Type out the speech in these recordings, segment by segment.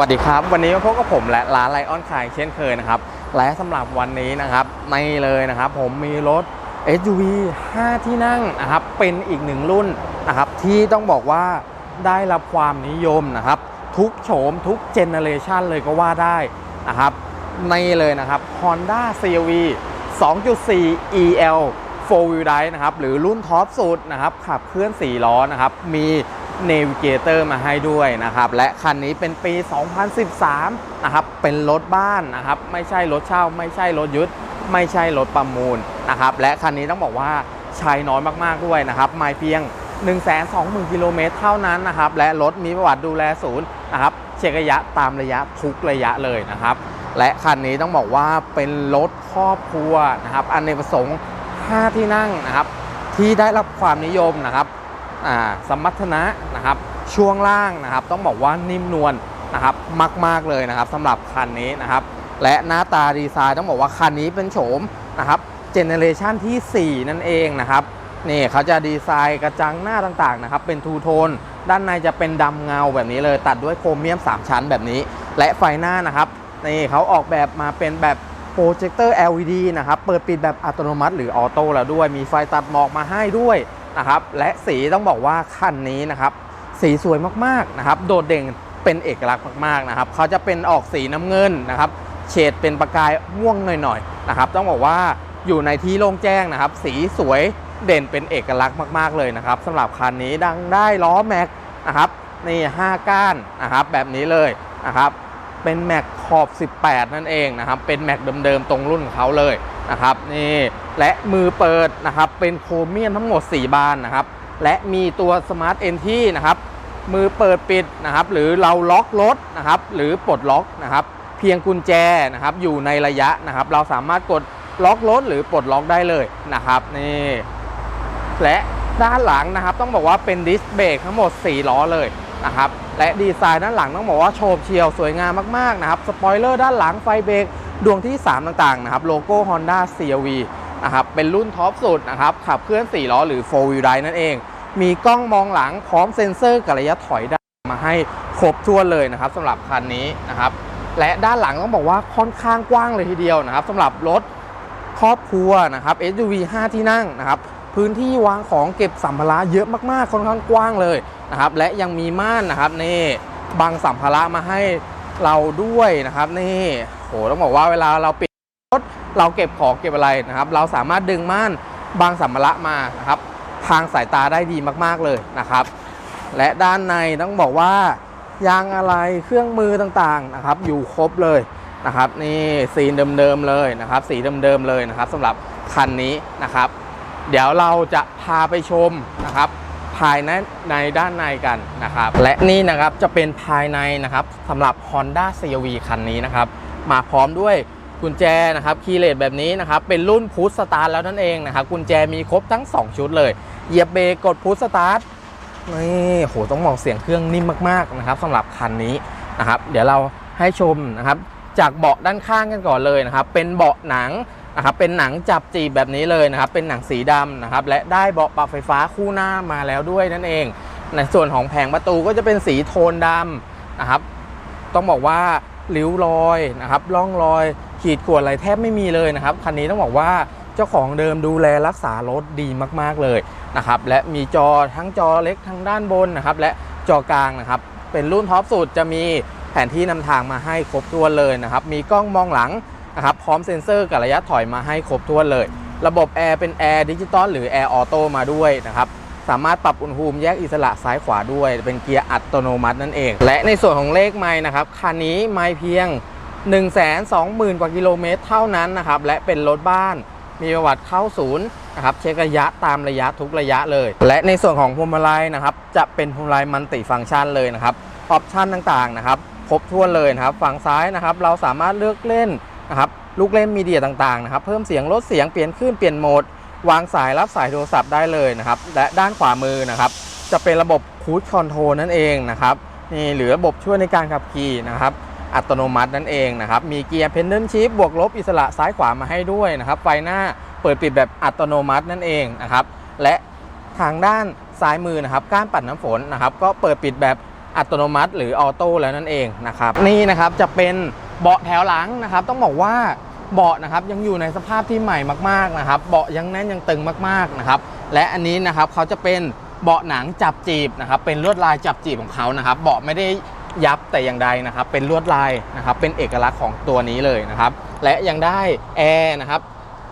สวัสดีครับ วันนี้มาพบกับผมและร้านไลออนคายเช่นเคยนะครับ และสำหรับวันนี้นะครับไม่เลยนะครับ ผมมีรถ SUV 5 ที่นั่งนะครับ เป็นอีกหนึ่งรุ่นนะครับ ที่ต้องบอกว่าได้รับความนิยมนะครับ ทุกโฉมทุกเจเนอเรชันเลยก็ว่าได้นะครับนี่เลยนะครับ Honda CRV 2.4 EL 4 Wheel Drive นะครับ หรือรุ่นท็อปสุดนะครับ ขับเคลื่อน 4 ล้อนะครับ มี เนวิเกเตอร์มาให้ด้วยนะครับ และคันนี้เป็นปี 2013 นะครับ เป็นรถบ้านนะครับ ไม่ใช่รถเช่า ไม่ใช่รถยุทธไม่ใช่รถประมูลนะครับ และคันนี้ต้องบอกว่าใช้น้อยมากๆด้วยนะครับ ไม่เพียง 120,000 กิโลเมตรเท่านั้นนะครับ และรถมีประวัติดูแลศูนย์นะครับ เช็คระยะตามระยะทุกระยะเลยนะครับ และคันนี้ต้องบอกว่าเป็นรถครอบครัวนะครับ อันในกประสงค์5ที่นั่งนะครับ ที่ได้รับความนิยมนะครับ สมรรถนะนะครับช่วงล่างนะครับ ต้องบอกว่านิ่มนวลนะครับมาก ๆเลยนะครับสำหรับคันนี้นะครับ และหน้าตาดีไซน์ต้องบอกว่าคันนี้เป็นโฉมนะครับเจเนเรชันที่ 4 นั่นเองนะครับนี่เขาจะดีไซน์กระจังหน้าต่างๆนะครับ เป็นทูโทน ด้านในจะเป็นดำเงาแบบนี้เลย ตัดด้วยโครเมียม 3 ชั้นแบบนี้ และไฟหน้านะครับนี่เขาออกแบบมาเป็นแบบโปรเจคเตอร์ LED นะครับ เปิดปิดแบบอัตโนมัติหรือออโต้แล้วด้วย มีไฟตัดหมอกมาให้ด้วย นะครับ และสีต้องบอกว่าคันนี้นะครับ สีสวยมากๆนะครับ โดดเด่นเป็นเอกลักษณ์มากๆนะครับเขาจะเป็นออกสีน้ำเงินนะครับ เฉดเป็นประกายม่วงหน่อยๆนะครับ ต้องบอกว่าอยู่ในที่โล่งแจ้งนะครับ สีสวยเด่นเป็นเอกลักษณ์มากๆเลยนะครับสำหรับคันนี้ดังได้ล้อแม็กนะครับนี่5ก้านนะครับแบบนี้เลยนะครับ เป็นแม็กขอบ 18 นั่นเองนะครับ เป็นแม็กเดิมๆ ตรงรุ่นของเขาเลยนะครับนี่และมือเปิดนะครับ เป็นโครเมียมทั้งหมด 4 บานนะครับ และมีตัวสมาร์ทเอนที่นะครับ มือเปิดปิดนะครับ หรือเราล็อกรถนะครับ หรือปลดล็อกนะครับ เพียงกุญแจนะครับ อยู่ในระยะนะครับ เราสามารถกดล็อกรถหรือปลดล็อกได้เลยนะครับนี่และด้านหลังนะครับ ต้องบอกว่าเป็นดิสเบรกทั้งหมด 4 ล้อเลย นะครับ และดีไซน์ด้านหลังต้องบอกว่าโฉบเฉียวสวยงามมากๆนะครับ สปอยเลอร์ด้านหลังไฟเบรกดวงที่ 3 ต่างๆนะครับ โลโก้ Honda CRV นะครับ เป็นรุ่นท็อปสุดนะครับ ขับเคลื่อน 4 ล้อหรือ 4 wheel drive นั่นเอง มีกล้องมองหลังพร้อมเซ็นเซอร์กับระยะถอยได้มาให้ครบถ้วนเลยนะครับสำหรับคันนี้นะครับ และด้านหลังต้องบอกว่าค่อนข้างกว้างเลยทีเดียวนะครับสำหรับรถครอบครัวนะครับ SUV 5 ที่นั่งนะครับ พื้นที่วางของเก็บสัมภาระเยอะมากๆค่อนข้างกว้างเลยนะครับและยังมีม่านนะครับนี่บังสัมภาระมาให้เราด้วยนะครับนี่โหต้องบอกว่าเวลาเราปิดรถเราเก็บของเก็บอะไรนะครับ เราสามารถดึงม่านบังสัมภาระมานะครับ ทางสายตาได้ดีมากๆเลยนะครับ และด้านในต้องบอกว่ายางอะไรเครื่องมือต่างๆนะครับ อยู่ครบเลยนะครับ นี่สีเดิมๆเลยนะครับ สีเดิมๆเลยนะครับสำหรับคันนี้นะครับ เดี๋ยวเราจะพาไปชมนะครับ ภายในในด้านในกันนะครับ และนี่นะครับจะเป็นภายในนะครับสำหรับ Honda CRV คันนี้นะครับ มาพร้อมด้วยกุญแจนะครับคีย์เลสแบบนี้นะครับ เป็นรุ่นพุชสตาร์ทแล้วนั่นเองนะครับ กุญแจมีครบทั้ง 2 ชุดเลย เหยียบเบรกกดพุชสตาร์ทนี่โหต้องมองเสียงเครื่องนิ่มมากๆนะครับสำหรับคันนี้นะครับ เดี๋ยวเราให้ชมนะครับ จากเบาะด้านข้างกันก่อนเลยนะครับ เป็นเบาะหนัง นะครับเป็นหนังจับจีบแบบนี้เลยนะครับเป็นหนังสีดำนะครับและได้เบาะปรับไฟฟ้าคู่หน้ามาแล้วด้วยนั่นเอง ในส่วนของแผงประตูก็จะเป็นสีโทนดำนะครับต้องบอกว่าริ้วรอยนะครับร่องรอยขีดข่วนอะไรแทบไม่มีเลยนะครับคันนี้ต้องบอกว่าเจ้าของเดิมดูแลรักษารถดีมากๆเลยนะครับและมีจอทั้งจอเล็กทางด้านบนนะครับและจอกลางนะครับเป็นรุ่นท็อปสุดจะมีแผนที่นำทางมาให้ครบถ้วนเลยนะครับมีกล้องมองหลัง นะครับพร้อมเซ็นเซอร์กับระยะถอยมาให้ครบถ้วนเลย ระบบแอร์เป็นแอร์ดิจิตอลหรือแอร์ออโต้มาด้วยนะครับสามารถปรับอุณหภูมิแยกอิสระซ้ายขวาด้วย เป็นเกียร์อัตโนมัตินั่นเอง และในส่วนของเลขไม้นะครับคันนี้ไม่เพียง 120,000 กว่ากิโลเมตรเท่านั้นนะครับและเป็นรถบ้านมีประวัติเข้าศูนย์นะครับเช็คระยะตามระยะทุกระยะเลย และในส่วนของพวงมาลัยนะครับจะเป็นพวงมาลัยมัลติฟังก์ชันเลยนะครับออปชันต่างๆนะครับครบถ้วนเลยนะครับฝั่งซ้ายนะครับเราสามารถเลือกเล่น นะครับลูกเล่นมีเดียต่างๆนะครับเพิ่มเสียงลดเสียงเปลี่ยนคลื่นเปลี่ยนโหมด วางสายรับสายโทรศัพท์ได้เลยนะครับและด้านขวามือนะครับจะเป็นระบบคูดคอนโทรนั่นเองนะครับนี่หรือระบบช่วยในการขับขี่นะครับอัตโนมัตินั่นเองนะครับมีเกียร์เพนเดิลชิฟบวกลบอิสระซ้ายขวามาให้ด้วยนะครับไฟหน้าเปิดปิดแบบอัตโนมัตินั่นเองนะครับและทางด้านซ้ายมือนะครับก้านปัดน้ำฝนนะครับก็เปิดปิดแบบอัตโนมัติหรือออโต้แล้วนั่นเองนะครับนี่นะครับจะเป็น เบาะแถวหลังนะครับ ต้องบอกว่าเบาะนะครับยังอยู่ในสภาพที่ใหม่มากๆนะครับ เบาะยังแน่นยังตึงมากๆนะครับ และอันนี้นะครับเขาจะเป็นเบาะหนังจับจีบนะครับ เป็นลวดลายจับจีบของเขานะครับ เบาะไม่ได้ยับแต่อย่างใดนะครับ เป็นลวดลายนะครับ เป็นเอกลักษณ์ของตัวนี้เลยนะครับ และยังได้แอร์นะครับ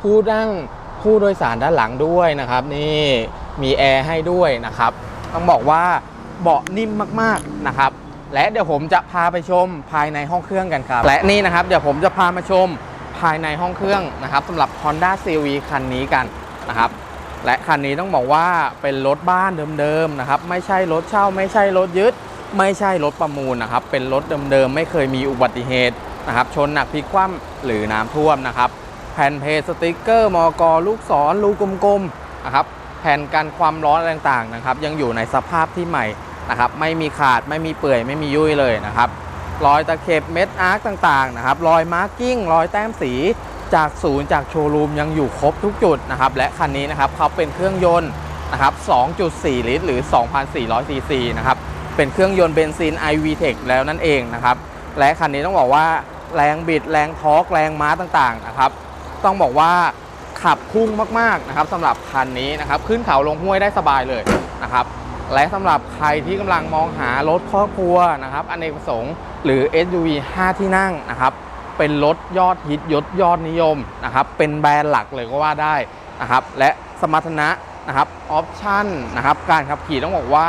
ผู้นั่งผู้โดยสารด้านหลังด้วยนะครับ นี่มีแอร์ให้ด้วยนะครับ ต้องบอกว่าเบาะนิ่มมากๆนะครับ และเดี๋ยวผมจะพาไปชมภายในห้องเครื่องกันครับ และนี่นะครับเดี๋ยวผมจะพามาชมภายในห้องเครื่องนะครับสำหรับ Honda CRV คันนี้กันนะครับและคันนี้ต้องบอกว่าเป็นรถบ้านเดิมๆนะครับไม่ใช่รถเช่า ไม่ใช่รถยึด ไม่ใช่รถประมูลนะครับเป็นรถเดิมๆไม่เคยมีอุบัติเหตุนะครับชนหนักพลิกคว่ำหรือน้ำท่วมนะครับแผ่นเพสติกเกอร์มอกลูกศรรูกลมๆนะครับแผ่นกันความร้อนต่างๆนะครับยังอยู่ในสภาพที่ใหม่ นะครับไม่มีขาดไม่มีเปื่อยไม่มียุ่ยเลยนะครับรอยตะเข็บเม็ดอาร์คต่างๆนะครับรอยมาร์กิ้งรอยแต้มสีจากศูนย์จากโชว์รูมยังอยู่ครบทุกจุดนะครับและคันนี้นะครับเขาเป็นเครื่องยนต์นะครับ 2.4 ลิตร หรือ 2,400ซีซีนะครับเป็นเครื่องยนต์เบนซิน iVTEC แล้วนั่นเองนะครับและคันนี้ต้องบอกว่าแรงบิดแรงทอร์กแรงม้าต่างๆนะครับต้องบอกว่าขับพุ่งมากๆนะครับสำหรับคันนี้นะครับขึ้นเขาลงห้วยได้สบายเลยนะครับ และสำหรับใครที่กำลังมองหารถครอบครัวนะครับอเนกประสงค์หรือ SUV 5 ที่นั่งนะครับเป็นรถยอดฮิตยศยอดนิยมนะครับเป็นแบรนด์หลักเลยก็ว่าได้นะครับและสมรรถนะนะครับออปชั่นนะครับการขับขี่ต้องบอกว่า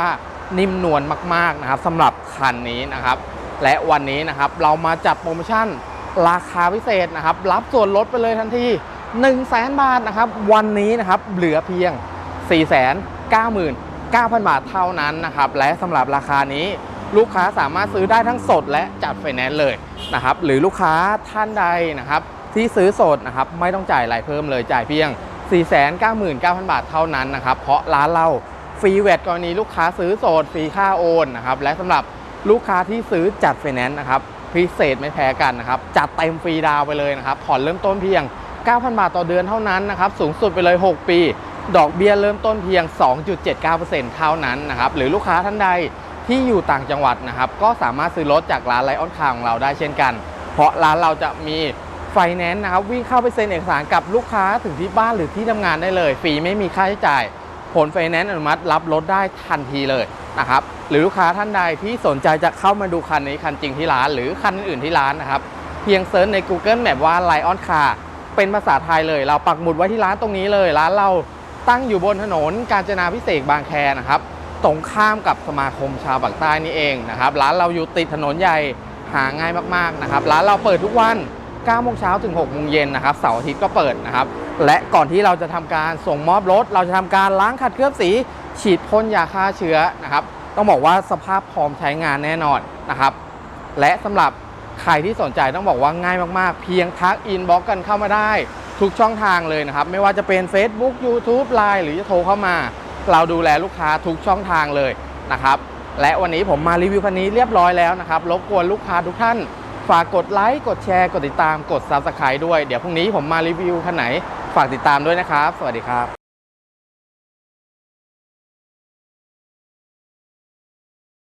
นิ่มนวลมากๆนะครับสำหรับคันนี้นะครับ และวันนี้นะครับเรามาจัดโปรโมชั่นราคาพิเศษนะครับ รับส่วนลดไปเลยทันที1 0 0 0 0แบาทนะครับ วันนี้นะครับเหลือเพียง 9,000 บาทเท่านั้นนะครับ และสำหรับราคานี้ลูกค้าสามารถซื้อได้ทั้งสดและจัดไฟแนนซ์เลยนะครับ หรือลูกค้าท่านใดนะครับ ที่ซื้อสดนะครับ ไม่ต้องจ่ายอะไรเพิ่มเลยจ่ายเพียง 499,000 บาทเท่านั้นนะครับ เพราะร้านเราฟรีแวดกรณีลูกค้าซื้อสดฟรีค่าโอนนะครับ และสำหรับลูกค้าที่ซื้อจัดไฟแนนซ์นะครับพิเศษไม่แพ้กันนะครับ จัดเต็มฟรีดาวไปเลยนะครับผ่อนเริ่มต้นเพียง 9,000 บาทต่อเดือนเท่านั้นนะครับ สูงสุดไปเลย 6 ปี ดอกเบี้ยเริ่มต้นเพียง 2.79%เท่านั้นนะครับหรือลูกค้าท่านใดที่อยู่ต่างจังหวัดนะครับก็สามารถซื้อรถจากร้านไลออนคาร์ของเราได้เช่นกัน เพราะร้านเราจะมีไฟแนนซ์นะครับวิ่งเข้าไปเซ็นเอกสารกับลูกค้าถึงที่บ้านหรือที่ทำงานได้เลยฟรีไม่มีค่าใช้จ่าย ผลไฟแนนซ์อนุมัติรับรถได้ทันทีเลยนะครับหรือลูกค้าท่านใดที่สนใจจะเข้ามาดูคันนี้คันจริงที่ร้าน หรือคันอื่นที่ร้านนะครับเพียงเซิร์ชใน Google Map ว่า Lion Car เป็นภาษาไทยเลย เราปักหมุดไว้ที่ร้านตรงนี้เลย ร้านเรา ตั้งอยู่บนถนนกาญจนาพิเศษบางแคนะครับตรงข้ามกับสมาคมชาวปากใต้นี่เองนะครับร้านเราอยู่ติดถนนใหญ่หาง่ายมากๆนะครับร้านเราเปิดทุกวัน9โมงเช้าถึง6โมงเย็นนะครับเสาร์อาทิตย์ก็เปิดนะครับและก่อนที่เราจะทำการส่งมอบรถ เราจะทำการล้างขัดเคลือบสี ฉีดพ่นยาฆ่าเชื้อนะครับต้องบอกว่าสภาพพร้อมใช้งานแน่นอนนะครับและสำหรับใครที่สนใจต้องบอกว่าง่ายมากๆ เพียงทักอินบ็อกกันเข้ามาได้ ทุกช่องทางเลยนะครับ ไม่ว่าจะเป็น Facebook YouTube Line หรือจะโทรเข้ามา เราดูแลลูกค้าทุกช่องทางเลยนะครับ และวันนี้ผมมารีวิวคันนี้เรียบร้อยแล้วนะครับรบกวนลูกค้าทุกท่าน ฝากกดไลค์กดแชร์ กดติดตามกด Subscribe ด้วย เดี๋ยวพรุ่งนี้ผมมารีวิวคันไหน ฝากติดตามด้วยนะครับ สวัสดีครับ